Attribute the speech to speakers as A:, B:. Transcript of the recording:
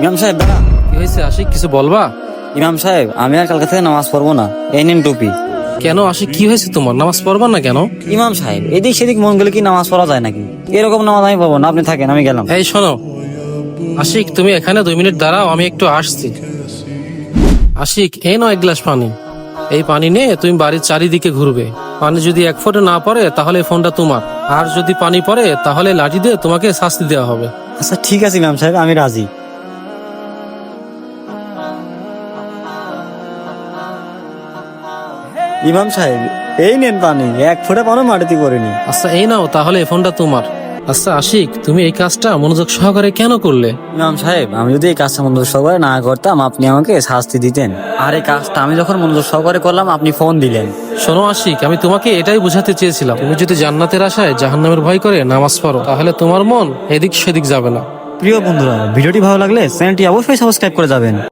A: ইমাম সাহেব দাঁড়া।
B: কি হয়েছে আশিক কিছু বলবা?
A: ইমাম সাহেব আমি আর কালকে থেকে নামাজ পড়ব না। এই নিন টুপি।
B: কেন আশিক কি হয়েছে তোমার? নামাজ পড়বা না কেন?
A: ইমাম সাহেব এদিক সেদিক মন গেলে কি নামাজ পড়া যায় নাকি? এরকম নামাজ আমি পাবো না আপনি থাকেন আমি গেলাম।
B: এই শোনো। আশিক তুমি এখানে দুই মিনিট দাঁড়াও আমি একটু আসছি। আশিক এই নাও এক গ্লাস পানি। এই পানি নিয়ে তুমি বাড়ির চারিদিকে ঘুরবে। পানি যদি এক ফোঁটা না পড়ে তাহলে এই ফোনটা তোমার। আর যদি পানি পড়ে তাহলে লাঠি দিয়ে তোমাকে শাস্তি দেওয়া হবে।
A: আচ্ছা ঠিক আছে ইমাম সাহেব আমি রাজি। ইমাম সাহেব এই নেন পানি এক ফোঁটা পানো মাটিতে করিনি
B: আচ্ছা এই নাও তাহলে এই ফোনটা তোমার। আচ্ছা আশিক তুমি এই কাজটা মনোযোগ সহকারে কেন করলে?
A: ইমাম সাহেব আমি যদি এই কাজটা মনোযোগ সহকারে না করতাম আপনি আমাকে শাস্তি দিতেন। আর এই কাজটা আমি যখন মনোযোগ সহকারে করলাম আপনি ফোন দিলেন।
B: শোনো আশিক আমি তোমাকে এটাই বোঝাতে চেয়েছিলাম। তুমি যদি জান্নাতের আশায় জাহান্নামের ভয় করে নামাজ পড়ো তাহলে তোমার মন এদিক সেদিক যাবে না।
A: প্রিয় বন্ধুরা ভিডিওটি ভালো লাগলে চ্যানেলটি অবশ্যই সাবস্ক্রাইব করে যাবেন।